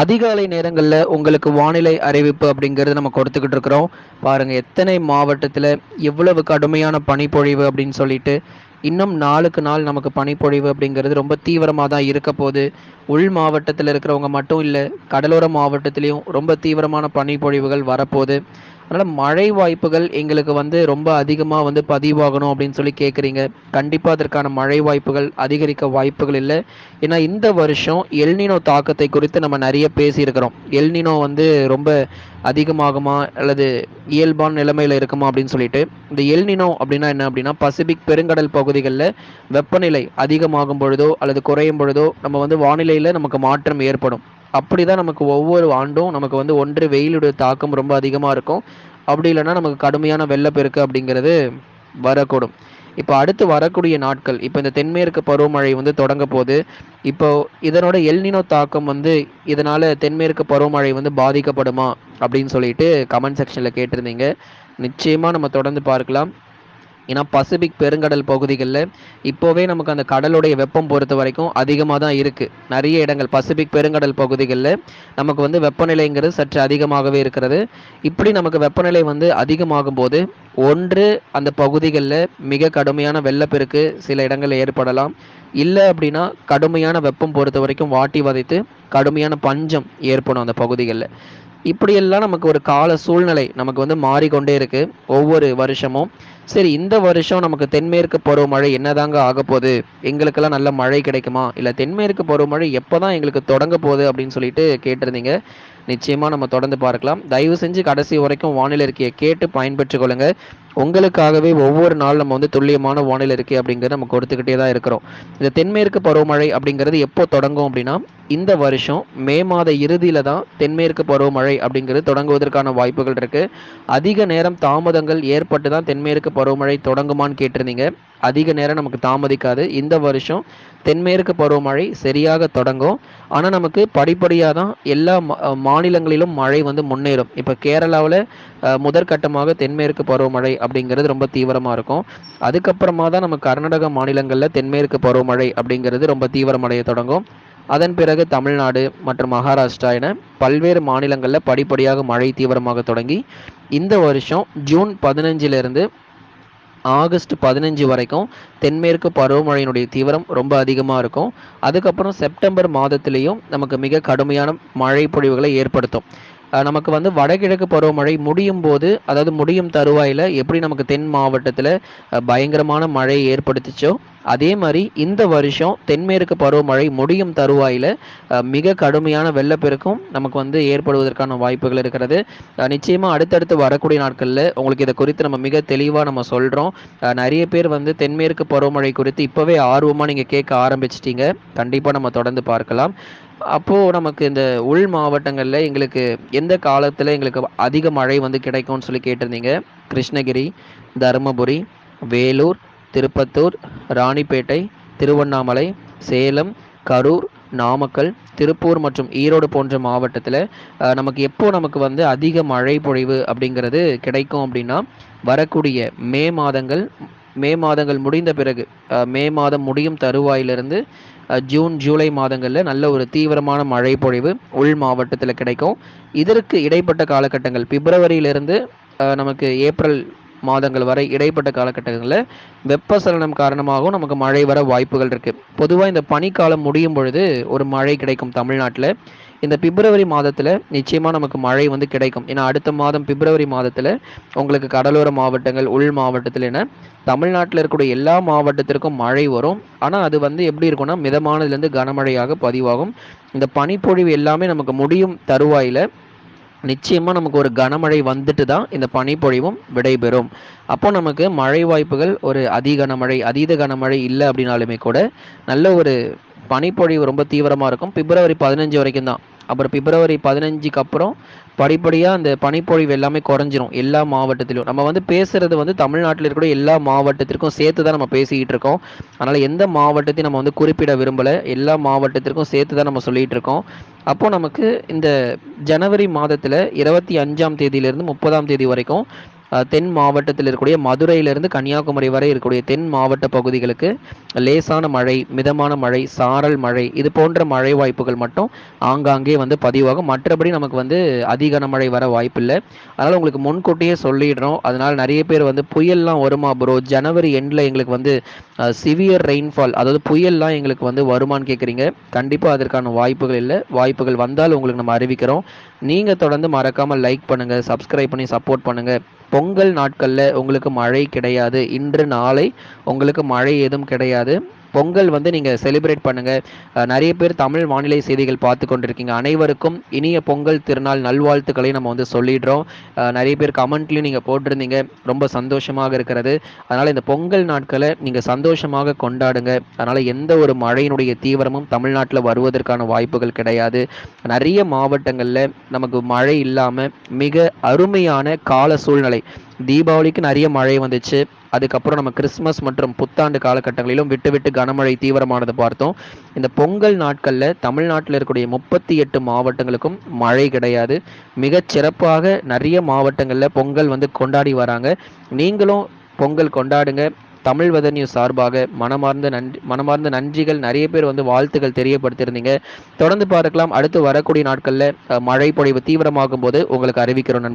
அதிகாலை நேரங்களில் உங்களுக்கு வானிலை அறிவிப்பு அப்படிங்கிறது நம்ம கொடுத்துக்கிட்டு இருக்கிறோம். பாருங்கள் எத்தனை மாவட்டத்தில் எவ்வளவு கடுமையான பனிப்பொழிவு அப்படின்னு சொல்லிட்டு இன்னும் நாளுக்கு நாள் நமக்கு பனிப்பொழிவு அப்படிங்கிறது ரொம்ப தீவிரமாக தான் இருக்க போகுது. உள் மாவட்டத்தில் இருக்கிறவங்க மட்டும் இல்லை கடலோர மாவட்டத்திலையும் ரொம்ப தீவிரமான பனிப்பொழிவுகள் வரப்போகுது. அதனால் மழை வாய்ப்புகள் எங்களுக்கு வந்து ரொம்ப அதிகமாக வந்து பதிவாகணும் அப்படின்னு சொல்லி கேட்குறீங்க கண்டிப்பாக அதற்கான மழை வாய்ப்புகள் அதிகரிக்க வாய்ப்புகள் இல்லை. ஏன்னா இந்த வருஷம் எல்னினோ தாக்கத்தை குறித்து நம்ம நிறைய பேசியிருக்கிறோம். எல்னினோ வந்து ரொம்ப அதிகமாகுமா அல்லது இயல்பான நிலைமையில் இருக்குமா அப்படின்னு சொல்லிட்டு. இந்த எல்னினோ அப்படின்னா என்ன அப்படின்னா பசிபிக் பெருங்கடல் பகுதிகளில் வெப்பநிலை அதிகமாகும் பொழுதோ அல்லது குறையும் பொழுதோ நம்ம வந்து வானிலையில் நமக்கு மாற்றம் ஏற்படும். அப்படி தான் நமக்கு ஒவ்வொரு ஆண்டும் நமக்கு வந்து ஒன்று வெயிலுடைய தாக்கம் ரொம்ப அதிகமாக இருக்கும். அப்படி இல்லைன்னா நமக்கு கடுமையான வெள்ளப்பெருக்கு அப்படிங்கிறது வரக்கூடும். இப்போ அடுத்து வரக்கூடிய நாட்கள் இப்போ இந்த தென்மேற்கு பருவமழை வந்து தொடங்க போது இப்போ இதனோட எல்னினோ தாக்கம் வந்து இதனால் தென்மேற்கு பருவமழை வந்து பாதிக்கப்படுமா அப்படின்னு சொல்லிட்டு கமெண்ட் செக்ஷனில் கேட்டிருந்தீங்க. நிச்சயமாக நம்ம தொடர்ந்து பார்க்கலாம். ஏன்னா பசிபிக் பெருங்கடல் பகுதிகளில் இப்போவே நமக்கு அந்த கடலுடைய வெப்பம் பொறுத்த வரைக்கும் அதிகமாக தான் இருக்குது நிறைய இடங்கள் பசிபிக் பெருங்கடல் பகுதிகளில் நமக்கு வந்து வெப்பநிலைங்கிறது சற்று அதிகமாகவே இருக்கிறது. இப்படி நமக்கு வெப்பநிலை வந்து அதிகமாகும் போது ஒன்று அந்த பகுதிகளில் மிக கடுமையான வெள்ளப்பெருக்கு சில இடங்களில் ஏற்படலாம். இல்லை அப்படின்னா கடுமையான வெப்பம் பொறுத்த வரைக்கும் வாட்டி வதைத்து கடுமையான பஞ்சம் ஏற்படும் அந்த பகுதிகளில். இப்படியெல்லாம் நமக்கு ஒரு கால சூழ்நிலை நமக்கு வந்து மாறிக்கொண்டே இருக்கு. ஒவ்வொரு வருஷமும். சரி இந்த வருஷம் நமக்கு தென்மேற்கு பருவமழை என்னதாங்க ஆக போகுது? எங்களுக்கெல்லாம் நல்ல மழை கிடைக்குமா? இல்லை தென்மேற்கு பருவமழை எப்போ தான் எங்களுக்கு தொடங்க போகுது அப்படின்னு சொல்லிட்டு கேட்டிருந்தீங்க. நிச்சயமாக நம்ம தொடர்ந்து பார்க்கலாம். தயவு செஞ்சு கடைசி வரைக்கும் வானிலை இருக்கையை கேட்டு பயன்பெற்றுக் கொள்ளுங்க. உங்களுக்காகவே ஒவ்வொரு நாள் நம்ம வந்து துல்லியமான வானிலை இருக்கை அப்படிங்கிறத நம்ம கொடுத்துக்கிட்டே தான் இருக்கிறோம். இந்த தென்மேற்கு பருவமழை அப்படிங்கிறது எப்போ தொடங்கும் அப்படின்னா இந்த வருஷம் மே மாத இறுதியில தான் தென்மேற்கு பருவமழை அப்படிங்கிறது தொடங்குவதற்கான வாய்ப்புகள் இருக்கு. அதிக நேரம் தாமதங்கள் ஏற்பட்டு தான் தென்மேற்கு பருவமழை தொடங்குமான்னு கேட்டிருந்தீங்க. அதிக நேரம் நமக்கு தாமதிக்காது. இந்த வருஷம் தென்மேற்கு பருவமழை சரியாக தொடங்கும். ஆனால் நமக்கு படிப்படியாக தான் எல்லா மாநிலங்களிலும் மழை வந்து முன்னேறும். இப்போ கேரளாவில் முதற்கட்டமாக தென்மேற்கு பருவமழை அப்படிங்கிறது ரொம்ப தீவிரமாக இருக்கும். அதுக்கப்புறமா தான் நம்ம கர்நாடக மாநிலங்களில் தென்மேற்கு பருவமழை அப்படிங்கிறது ரொம்ப தீவிரமடைய தொடங்கும். அதன் பிறகு தமிழ்நாடு மற்றும் மகாராஷ்டிரா என பல்வேறு மாநிலங்களில் படிப்படியாக மழை தீவிரமாக தொடங்கி இந்த வருஷம் ஜூன் பதினஞ்சிலிருந்து ஆகஸ்ட் பதினஞ்சு வரைக்கும் தென்மேற்கு பருவமழையினுடைய தீவிரம் ரொம்ப அதிகமாக இருக்கும். அதுக்கப்புறம் செப்டம்பர் மாதத்திலையும் நமக்கு மிக கடுமையான மழை பொழிவுகளை ஏற்படுத்தும். நமக்கு வந்து வடகிழக்கு பருவமழை முடியும் போது அதாவது முடியும் தருவாயில் எப்படி நமக்கு தென் மாவட்டத்தில் பயங்கரமான மழை ஏற்படுத்திச்சோ அதே மாதிரி இந்த வருஷம் தென்மேற்கு பருவமழை முடியும் தருவாயில் மிக கடுமையான வெள்ளப்பெருக்கும் நமக்கு வந்து ஏற்படுவதற்கான வாய்ப்புகள் இருக்கிறது. நிச்சயமாக அடுத்தடுத்து வரக்கூடிய நாட்களில் உங்களுக்கு இதை குறித்து நம்ம மிக தெளிவாக நம்ம சொல்கிறோம் நிறைய பேர் வந்து தென்மேற்கு பருவமழை குறித்து இப்போவே ஆர்வமாக நீங்கள் கேட்க ஆரம்பிச்சிட்டீங்க. கண்டிப்பாக நம்ம தொடர்ந்து பார்க்கலாம். அப்போது நமக்கு இந்த உள் மாவட்டங்களில் எங்களுக்கு எந்த காலத்தில் எங்களுக்கு அதிக மழை வந்து கிடைக்கும்னு சொல்லி கேட்டிருந்தீங்க? கிருஷ்ணகிரி தருமபுரி வேலூர் திருப்பத்தூர் ராணிப்பேட்டை திருவண்ணாமலை சேலம் கரூர் நாமக்கல் திருப்பூர் மற்றும் ஈரோடு போன்ற மாவட்டத்தில் நமக்கு எப்போ நமக்கு வந்து அதிக மழை பொழிவு அப்படிங்கிறது கிடைக்கும் அப்படின்னா வரக்கூடிய மே மாதங்கள் மே மாதங்கள் முடிந்த பிறகு மே மாதம் முடியும் தருவாயிலிருந்து ஜூன் ஜூலை மாதங்களில் நல்ல ஒரு தீவிரமான மழை பொழிவு உள் மாவட்டத்தில் கிடைக்கும். இதற்கு இடைப்பட்ட காலகட்டங்கள் பிப்ரவரியிலிருந்து நமக்கு ஏப்ரல் மாதங்கள் வரை இடைப்பட்ட காலகட்டங்களில் வெப்பசலனம் காரணமாகவும் நமக்கு மழை வர வாய்ப்புகள் இருக்குது பொதுவாக இந்த பனிக்காலம் முடியும் பொழுது ஒரு மழை கிடைக்கும் தமிழ்நாட்டில். இந்த பிப்ரவரி மாதத்தில் நிச்சயமாக நமக்கு மழை வந்து கிடைக்கும். ஏன்னா அடுத்த மாதம் பிப்ரவரி மாதத்தில் உங்களுக்கு கடலோர மாவட்டங்கள் உள் மாவட்டத்தில் என தமிழ்நாட்டில் இருக்கக்கூடிய எல்லா மாவட்டத்திற்கும் மழை வரும். ஆனால் அது வந்து எப்படி இருக்கும்னா மிதமானதுலேருந்து கனமழையாக பதிவாகும். இந்த பனிப்பொழிவு எல்லாமே நமக்கு முடியும் தருவாயில். நிச்சயமாக நமக்கு ஒரு கனமழை வந்துட்டு தான் இந்த பனிப்பொழிவும் விடைபெறும். அப்போ நமக்கு மழை வாய்ப்புகள் ஒரு அதி கனமழை அதீத கனமழை இல்லை அப்படின்னாலுமே கூட நல்ல ஒரு பனிப்பொழிவு ரொம்ப தீவிரமாக இருக்கும். பிப்ரவரி பதினஞ்சு வரைக்கும் தான். அப்புறம் பிப்ரவரி பதினஞ்சுக்கு அப்புறம் படிப்படியாக அந்த பனிப்பொழிவு எல்லாமே குறைஞ்சிரும் எல்லா மாவட்டத்திலும். நம்ம வந்து பேசுறது வந்து தமிழ்நாட்டில் இருக்கக்கூடிய எல்லா மாவட்டத்திற்கும் சேர்த்து தான் நம்ம பேசிக்கிட்டு இருக்கோம். அதனால் எந்த மாவட்டத்தையும் நம்ம வந்து குறிப்பிட விரும்பலை. எல்லா மாவட்டத்திற்கும் சேர்த்து தான் நம்ம சொல்லிகிட்டு இருக்கோம். அப்போது நமக்கு இந்த ஜனவரி மாதத்தில் இருபத்தி அஞ்சாம் தேதியிலிருந்து முப்பதாம் தேதி வரைக்கும் தென் மாவட்டத்தில் இருக்கக்கூடிய மதுரையிலிருந்து கன்னியாகுமரி வரை இருக்கக்கூடிய தென் மாவட்ட பகுதிகளுக்கு லேசான மழை மிதமான மழை சாரல் மழை இது போன்ற மழை வாய்ப்புகள் மட்டும் ஆங்காங்கே வந்து பதிவாகும். மற்றபடி நமக்கு வந்து அதிக மழை வர வாய்ப்பில்லை. அதனால் உங்களுக்கு முன்கூட்டியே சொல்லிடுறோம். அதனால் நிறைய பேர் வந்து புயல்லாம் வருமா ப்ரோ ஜனவரி எண்டில் எங்களுக்கு வந்து சிவியர் ரெயின்ஃபால் அதாவது புயல்லாம் எங்களுக்கு வந்து வருமானு கேட்குறீங்க. கண்டிப்பாக அதற்கான வாய்ப்புகள் இல்லை. வாய்ப்புகள் வந்தால் உங்களுக்கு நம்ம அறிவிக்கிறோம். நீங்கள் தொடர்ந்து மறக்காமல் லைக் பண்ணுங்கள் சப்ஸ்கிரைப் பண்ணி சப்போர்ட் பண்ணுங்கள் பொங்கல் நாட்களில் உங்களுக்கு மழை கிடையாது. இன்று நாளை உங்களுக்கு மழை எதுவும் கிடையாது. பொங்கல் வந்து நீங்கள் செலிப்ரேட் பண்ணுங்கள் நிறைய பேர் தமிழ் வானிலை செய்திகள் பார்த்து கொண்டிருக்கீங்க. அனைவருக்கும் இனிய பொங்கல் திருநாள் நல்வாழ்த்துக்களை நம்ம வந்து சொல்லிடுறோம். நிறைய பேர் கமெண்ட்லையும் நீங்கள் போட்டிருந்தீங்க. ரொம்ப சந்தோஷமாக இருக்கிறது. அதனால் இந்த பொங்கல் நாட்களை நீங்கள் சந்தோஷமாக கொண்டாடுங்க. அதனால் எந்த ஒரு மழையினுடைய தீவிரமும் தமிழ்நாட்டில் வருவதற்கான வாய்ப்புகள் கிடையாது. நிறைய மாவட்டங்களில் நமக்கு மழை இல்லாமல் மிக அருமையான கால சூழ்நிலை. தீபாவளிக்கு நிறைய மழை வந்துச்சு. அதுக்கப்புறம் நம்ம கிறிஸ்மஸ் மற்றும் புத்தாண்டு காலகட்டங்களிலும் விட்டு விட்டு கனமழை தீவிரமானது பார்த்தோம். இந்த பொங்கல் நாட்களில் தமிழ்நாட்டில் இருக்கக்கூடிய முப்பத்தி எட்டு மாவட்டங்களுக்கும் மழை கிடையாது. மிகச் சிறப்பாக நிறைய மாவட்டங்களில் பொங்கல் வந்து கொண்டாடி வராங்க. நீங்களும் பொங்கல் கொண்டாடுங்க. தமிழ் வெத நியூஸ் சார்பாக மனமார்ந்த நன்றி மனமார்ந்த நன்றிகள் நிறைய பேர் வந்து வாழ்த்துக்கள் தெரியப்படுத்தியிருந்தீங்க. தொடர்ந்து பார்க்கலாம். அடுத்து வரக்கூடிய நாட்களில் மழை பொழிவு தீவிரமாகும் போது உங்களுக்கு அறிவிக்கிறோம் நண்பர்